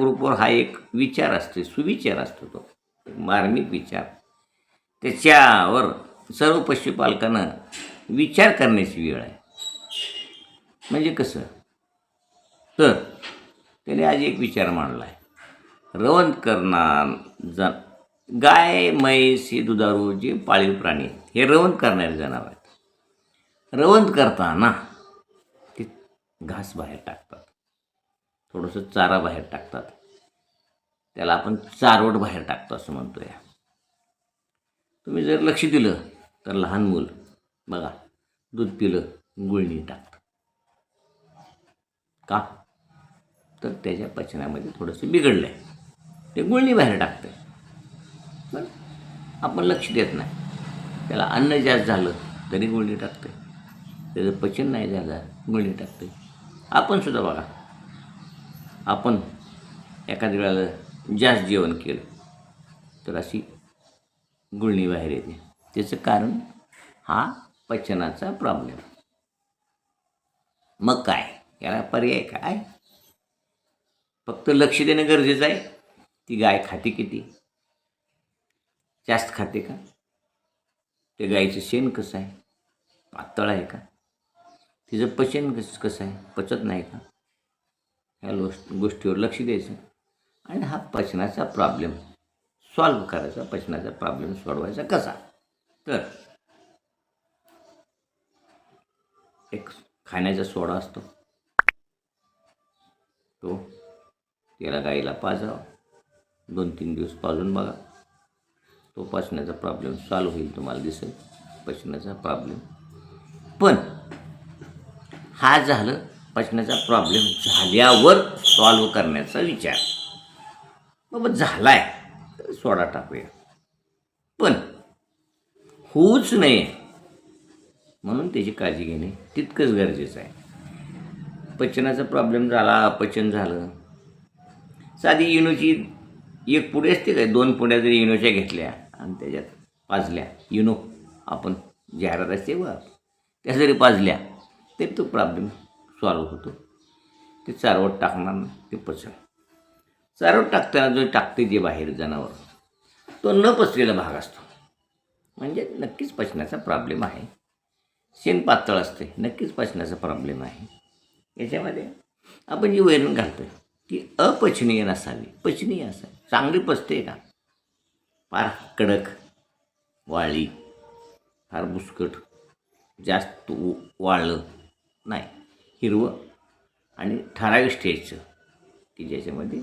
ग्रुपवर हा एक विचार असतो सुविचार असतो तो मार्मिक विचार. त्याच्यावर सर्व पशुपालकांना विचार करण्याची वेळ आहे. म्हणजे कसं? तर त्याने आज एक विचार मांडला आहे. रवंत करणार जन गाय म्हैस हे दुधारू जे पाळीव प्राणी आहेत हे रवंत करणारे जनावर आहेत. रवंत करताना ते घास बाहेर टाकतात. थोडंसं चारा बाहेर टाकतात. त्याला आपण चारवट बाहेर टाकतो असं म्हणतो या तुम्ही जर लक्ष दिलं तर लहान मूल बघा दूध पिलं गुळणी टाकतं का? तर त्याच्या पचनामध्ये थोडंसं बिघडलं आहे ते गुळणी बाहेर टाकतं पण आपण लक्ष देत नाही. त्याला अन्न जास्त झालं तरी गुळणी टाकते त्याचं पचन नाही झालं गुळणी टाकते आपण सुद्धा बघा आपण एखाद्या वेळेला जास्त जेवण केलं तर अशी गुळणी बाहेर येते. त्याचं कारण हा पचनाचा प्रॉब्लेम मग काय? याला पर्याय काय? फक्त लक्ष देणं गरजेचं आहे. ती गाय खाते किती? जास्त खाते का? ते गायीचं शेण कसं आहे? पातळ आहे का? तिचं पचन कसं कसं आहे? पचत नाही का? ह्या लो गोष्टीवर लक्ष द्यायचं. आणि हा पचनाचा प्रॉब्लेम सॉल्व्ह करायचा. पचनाचा प्रॉब्लेम सोडवायचा कसा? तर एक खाण्याचा सोडा असतो. तो त्याला गाईला पाजावा. दोन तीन दिवस पाजून बघा. तो पचण्याचा प्रॉब्लेम सॉल्व्ह होईल तुम्हाला दिसेल. पचनाचा प्रॉब्लेम पण हा झालं पचनाचा प्रॉब्लेम झाल्यावर सॉल्व करण्याचा विचार. बाबा झाला आहे तर सोडा टाकूया. पण होऊच नये म्हणून त्याची काळजी घेणे तितकंच गरजेचं आहे. पचनाचा प्रॉब्लेम झाला अपचन झालं. साधी इनोची एक पुढे असते काय दोन पुढ्या जरी इनोच्या घेतल्या आणि त्याच्यात पाजल्या. इनो आपण जाहिरात असते व त्या जरी पाजल्या तरी तो प्रॉब्लेम सॉल्व्ह होतो. ते चारवट टाकणार नाही ते पचन. चारवट टाकताना जो टाकते जे बाहेर जनावर तो न पचलेला भाग असतो. म्हणजे नक्कीच पचनाचा प्रॉब्लेम आहे. शेण पातळ असते नक्कीच पचनाचा प्रॉब्लेम आहे. याच्यामध्ये आपण जी वैरण घालतो ती अपचनीय नसावी पचनीय असावी. चांगली पचते का? फार कडक वाळली फार बुसकट जास्त उ- वाळलं नाही. हिरवं आणि ठराविक स्टेजचं की ज्याच्यामध्ये